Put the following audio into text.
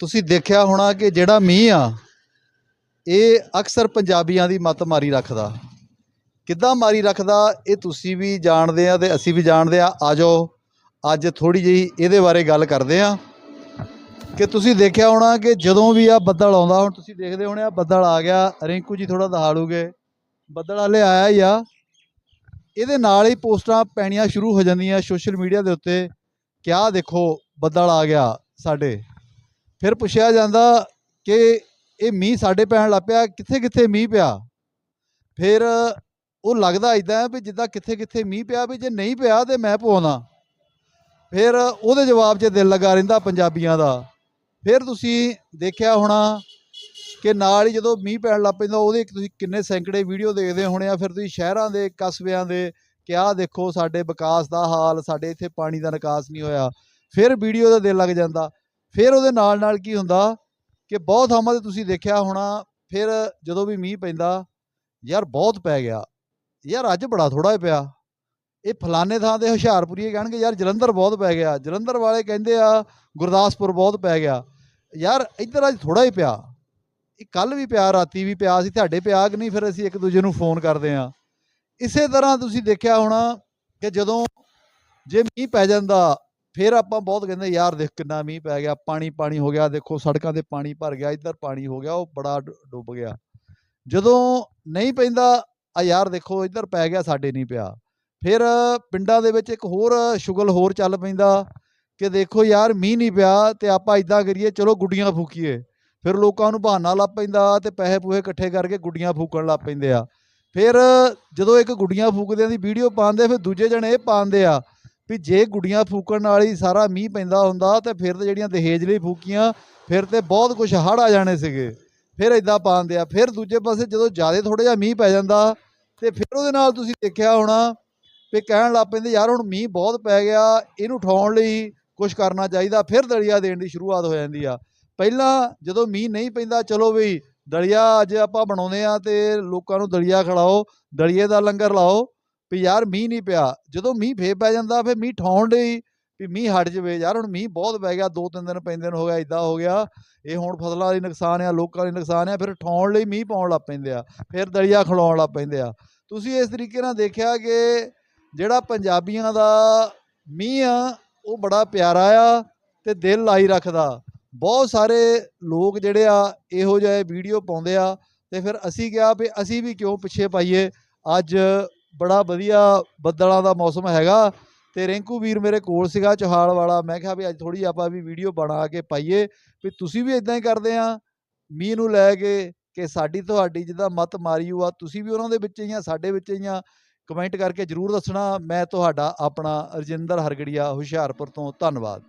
ਤੁਸੀਂ ਦੇਖਿਆ ਹੋਣਾ ਕਿ ਜਿਹੜਾ ਮੀਂਹ ਆ, ਇਹ ਅਕਸਰ ਪੰਜਾਬੀਆਂ ਦੀ ਮੱਤ ਮਾਰੀ ਰੱਖਦਾ। ਕਿੱਦਾਂ ਮਾਰੀ ਰੱਖਦਾ, ਇਹ ਤੁਸੀਂ ਵੀ ਜਾਣਦੇ ਆ ਤੇ ਅਸੀਂ ਵੀ ਜਾਣਦੇ ਆ। ਆਜੋ ਅੱਜ ਥੋੜੀ ਜਿਹੀ ਇਹਦੇ ਬਾਰੇ ਗੱਲ ਕਰਦੇ ਆ। ਕਿ ਤੁਸੀਂ ਦੇਖਿਆ ਹੋਣਾ ਕਿ ਜਦੋਂ ਵੀ ਆ ਬੱਦਲ ਆਉਂਦਾ, ਹੁਣ ਤੁਸੀਂ ਦੇਖਦੇ ਹੋਣੇ ਆ, ਬੱਦਲ ਆ ਗਿਆ, ਰਿੰਕੂ ਜੀ ਥੋੜਾ ਦਿਖਾੜੂਗੇ ਬੱਦਲ ਵਾਲੇ ਆਇਆ ਹੀ ਆ। ਇਹਦੇ ਨਾਲ ਹੀ ਪੋਸਟਾਂ ਪੈਣੀਆਂ ਸ਼ੁਰੂ ਹੋ ਜਾਂਦੀਆਂ ਸੋਸ਼ਲ ਮੀਡੀਆ ਦੇ ਉੱਤੇ ਕਿਆ ਦੇਖੋ, ਬੱਦਲ ਆ ਗਿਆ ਸਾਡੇ। ਫਿਰ ਪੁੱਛਿਆ ਜਾਂਦਾ ਕਿ ਇਹ ਮੀਂਹ ਸਾਡੇ ਪੈਣ ਲੱਗ ਪਿਆ ਕਿੱਥੇ ਕਿੱਥੇ ਮੀਂਹ ਪਿਆ? ਫਿਰ ਉਹ ਲੱਗਦਾ ਇਦਾਂ ਵੀ ਜਿੱਦਾਂ ਕਿੱਥੇ ਕਿੱਥੇ ਮੀਂਹ ਪਿਆ ਵੀ ਜੇ ਨਹੀਂ ਪਿਆ ਤੇ ਮੈਂ ਪਵਾਉਣਾ ਫਿਰ ਉਹਦੇ ਜਵਾਬ 'ਚ ਦਿਲ ਲੱਗਾ ਰਹਿੰਦਾ ਪੰਜਾਬੀਆਂ ਦਾ। ਫਿਰ ਤੁਸੀਂ ਦੇਖਿਆ ਹੋਣਾ ਕਿ ਨਾਲ ਹੀ ਜਦੋਂ ਮੀਂਹ ਪੈਣ ਲੱਗ ਪੈਂਦਾ, ਉਹਦੇ ਤੁਸੀਂ ਕਿੰਨੇ ਸੈਂਕੜੇ ਵੀਡੀਓ ਦੇਖਦੇ ਹੋਣੇ ਆ, ਫਿਰ ਤੁਸੀਂ ਸ਼ਹਿਰਾਂ ਦੇ, ਕਸਬਿਆਂ ਦੇ ਕਿ ਆਹ ਦੇਖੋ ਸਾਡੇ ਵਿਕਾਸ ਦਾ ਹਾਲ, ਸਾਡੇ ਇੱਥੇ ਪਾਣੀ ਦਾ ਨਿਕਾਸ ਨਹੀਂ ਹੋਇਆ। ਫਿਰ ਵੀਡੀਓ ਦਾ ਦਿਲ ਲੱਗ ਜਾਂਦਾ। ਫਿਰ ਉਹਦੇ ਨਾਲ ਨਾਲ ਕੀ ਹੁੰਦਾ ਕਿ ਬਹੁਤ ਥਾਵਾਂ ਤੇ ਤੁਸੀਂ ਦੇਖਿਆ ਹੋਣਾ, ਫਿਰ ਜਦੋਂ ਵੀ ਮੀਂਹ ਪੈਂਦਾ, ਯਾਰ ਬਹੁਤ ਪੈ ਗਿਆ। ਯਾਰ ਅੱਜ ਬੜਾ ਥੋੜਾ ਪਿਆ। ਇਹ ਫਲਾਣੇ ਥਾਂ ਤੇ ਹੁਸ਼ਿਆਰਪੁਰੀਏ ਕਹਿਣਗੇ, ਯਾਰ ਜਲੰਧਰ ਬਹੁਤ ਪੈ ਗਿਆ। ਜਲੰਧਰ ਵਾਲੇ ਕਹਿੰਦੇ ਆ ਗੁਰਦਾਸਪੁਰ ਬਹੁਤ ਪੈ ਗਿਆ। ਯਾਰ ਇੱਧਰ ਅੱਜ ਥੋੜਾ ਹੀ ਪਿਆ। ਇਹ ਕੱਲ ਵੀ ਪਿਆ, ਰਾਤੀ ਵੀ ਪਿਆ ਸੀ ਤੁਹਾਡੇ ਪਿਆ ਕਿ ਨਹੀਂ, ਫਿਰ ਅਸੀਂ ਇੱਕ ਦੂਜੇ ਨੂੰ ਫੋਨ ਕਰਦੇ ਆ ਇਸੇ ਤਰ੍ਹਾਂ ਤੁਸੀਂ ਦੇਖਿਆ ਹੋਣਾ ਕਿ ਜਦੋਂ ਜੇ ਮੀਂਹ ਪੈ ਜਾਂਦਾ ਫਿਰ ਆਪਾਂ ਬਹੁਤ ਕਹਿੰਦੇ, ਯਾਰ ਦੇਖ ਕਿੰਨਾ ਮੀਂਹ ਪੈ ਗਿਆ, ਪਾਣੀ ਪਾਣੀ ਹੋ ਗਿਆ, ਦੇਖੋ ਸੜਕਾਂ ਤੇ ਪਾਣੀ ਭਰ ਗਿਆ, ਇੱਧਰ ਪਾਣੀ ਹੋ ਗਿਆ, ਉਹ ਬੜਾ ਡੁ- ਡੁੱਬ ਗਿਆ। ਜਦੋਂ ਨਹੀਂ ਪੈਂਦਾ, ਆ ਯਾਰ ਦੇਖੋ ਇੱਧਰ ਪੈ ਗਿਆ, ਸਾਡੇ ਨਹੀਂ ਪਿਆ। ਫਿਰ ਪਿੰਡਾਂ ਦੇ ਵਿੱਚ ਇੱਕ ਹੋਰ ਸ਼ੁਗਲ ਹੋਰ ਚੱਲ ਪੈਂਦਾ ਕਿ ਦੇਖੋ ਯਾਰ ਮੀਂਹ ਨਹੀਂ ਪਿਆ ਤੇ ਆਪਾਂ ਇਦਾਂ ਕਰੀਏ, ਚਲੋ ਗੁੱਡੀਆਂ ਫੂਕੀਏ। ਫਿਰ ਲੋਕਾਂ ਨੂੰ ਬਹਾਨਾ ਲੱਭ ਪੈਂਦਾ ਤੇ ਪੈਸੇ ਪੂਹੇ ਇਕੱਠੇ ਕਰਕੇ ਗੁੱਡੀਆਂ ਫੂਕਣ ਲੱਗ ਪੈਂਦੇ ਆ। ਫਿਰ ਜਦੋਂ ਇੱਕ ਗੁੱਡੀਆਂ ਫੂਕਦਿਆਂ ਦੀ ਵੀਡੀਓ ਪਾਉਂਦੇ ਫਿਰ ਦੂਜੇ ਜਣੇ ਇਹ ਪਾਉਂਦੇ ਆ ਵੀ ਜੇ ਗੁੱਡੀਆਂ ਫੂਕਣ ਨਾਲ ਹੀ ਸਾਰਾ ਮੀਂਹ ਪੈਂਦਾ ਹੁੰਦਾ ਤੇ ਫਿਰ ਤੇ ਜਿਹੜੀਆਂ ਦਹੇਜ ਲਈ ਫੂਕੀਆਂ, ਫਿਰ ਤੇ ਬਹੁਤ ਕੁਝ ਹੜ੍ਹ ਆ ਜਾਣੇ ਸੀਗੇ। ਫਿਰ ਇਦਾਂ ਪਾਉਂਦੇ ਆ। ਫਿਰ ਦੂਜੇ ਪਾਸੇ ਜਦੋਂ ਜ਼ਿਆਦਾ ਥੋੜਾ ਜਿਹਾ ਮੀਂਹ ਪੈ ਜਾਂਦਾ ਤੇ ਫਿਰ ਉਹਦੇ ਨਾਲ ਤੁਸੀਂ ਦੇਖਿਆ ਹੋਣਾ ਵੀ ਕਹਿਣ ਲੱਗ ਪੈਂਦੇ, ਯਾਰ ਹੁਣ ਮੀਂਹ ਬਹੁਤ ਪੈ ਗਿਆ, ਇਹਨੂੰ ਉਠਾਉਣ ਲਈ ਕੁਝ ਕਰਨਾ ਚਾਹੀਦਾ। ਫਿਰ ਦਲੀਆ ਦੇਣ ਦੀ ਸ਼ੁਰੂਆਤ ਹੋ ਜਾਂਦੀ ਆ। ਪਹਿਲਾਂ ਜਦੋਂ ਮੀਂਹ ਨਹੀਂ ਪੈਂਦਾ, ਚਲੋ ਵੀ ਦਲੀਆ ਅੱਜ ਆਪਾਂ ਬਣਾਉਂਦੇ ਆ ਤੇ ਲੋਕਾਂ ਨੂੰ ਦਲੀਆ ਖਿਲਾਓ, ਦਲੀਏ ਦਾ ਲੰਗਰ ਲਾਓ ਵੀ ਯਾਰ ਮੀਂਹ ਨਹੀਂ ਪਿਆ। ਜਦੋਂ ਮੀਂਹ ਫੇਰ ਪੈ ਜਾਂਦਾ, ਫਿਰ ਮੀਂਹ ਠਾਉਣ ਲਈ ਵੀ ਮੀਂਹ ਹਟ ਜਵੇ। ਯਾਰ ਹੁਣ ਮੀਂਹ ਬਹੁਤ ਪੈ ਗਿਆ, ਦੋ ਤਿੰਨ ਦਿਨ ਪੈਂਦੇ ਨੂੰ ਹੋ ਗਿਆ ਇਦਾਂ ਹੋ ਗਿਆ। ਇਹ ਹੁਣ ਫਸਲਾਂ ਲਈ ਨੁਕਸਾਨ ਆ, ਲੋਕਾਂ ਲਈ ਨੁਕਸਾਨ ਆ, ਫਿਰ ਠਾਉਣ ਲਈ ਮੀਂਹ ਪਾਉਣ ਲੱਗ ਪੈਂਦੇ ਆ, ਫਿਰ ਦਲੀਆ ਖਿਲਾਉਣ ਲੱਗ ਪੈਂਦੇ ਆ। ਤੁਸੀਂ ਇਸ ਤਰੀਕੇ ਨਾਲ ਦੇਖਿਆ ਕਿ ਜਿਹੜਾ ਪੰਜਾਬੀਆਂ ਦਾ ਮੀਂਹ ਆ, ਉਹ ਬੜਾ ਪਿਆਰਾ ਆ ਤੇ ਦਿਲ ਲਾਈ ਰੱਖਦਾ। ਬਹੁਤ ਸਾਰੇ ਲੋਕ ਜਿਹੜੇ ਆ, ਇਹੋ ਜਿਹੇ ਵੀਡੀਓ ਪਾਉਂਦੇ ਆ ਤੇ ਫਿਰ ਅਸੀਂ ਕਿਹਾ ਵੀ ਅਸੀਂ ਵੀ ਕਿਉਂ ਪਿੱਛੇ ਪਾਈਏ? ਅੱਜ ਬੜਾ ਵਧੀਆ ਬੱਦਲਾਂ ਦਾ ਮੌਸਮ ਹੈਗਾ ਤੇ ਰਿੰਕੂ ਵੀਰ ਮੇਰੇ ਕੋਲ ਸੀਗਾ ਚੋਹਾਲ ਵਾਲਾ। ਮੈਂ ਕਿਹਾ ਵੀ ਅੱਜ ਥੋੜੀ ਆਪਾਂ ਵੀ ਵੀਡੀਓ ਬਣਾ ਕੇ ਪਾਈਏ। ਵੀ ਤੁਸੀਂ ਵੀ ਇਦਾਂ ਹੀ ਕਰਦੇ ਆ, ਮੀਂਹ ਨੂੰ ਲੈ ਕੇ ਕਿ ਸਾਡੀ ਤੁਹਾਡੀ ਜਿੱਦਾਂ ਮਤ ਮਾਰੀ ਆ, ਤੁਸੀਂ ਵੀ ਉਹਨਾਂ ਦੇ ਵਿੱਚ ਹੀ ਆ, ਸਾਡੇ ਵਿੱਚ ਹੀ ਆ। ਕਮੈਂਟ ਕਰਕੇ ਜਰੂਰ ਦੱਸਣਾ। ਮੈਂ ਤੁਹਾਡਾ ਆਪਣਾ ਰਜਿੰਦਰ ਹਰਗੜੀਆ ਹੁਸ਼ਿਆਰਪੁਰ ਤੋਂ। ਧੰਨਵਾਦ।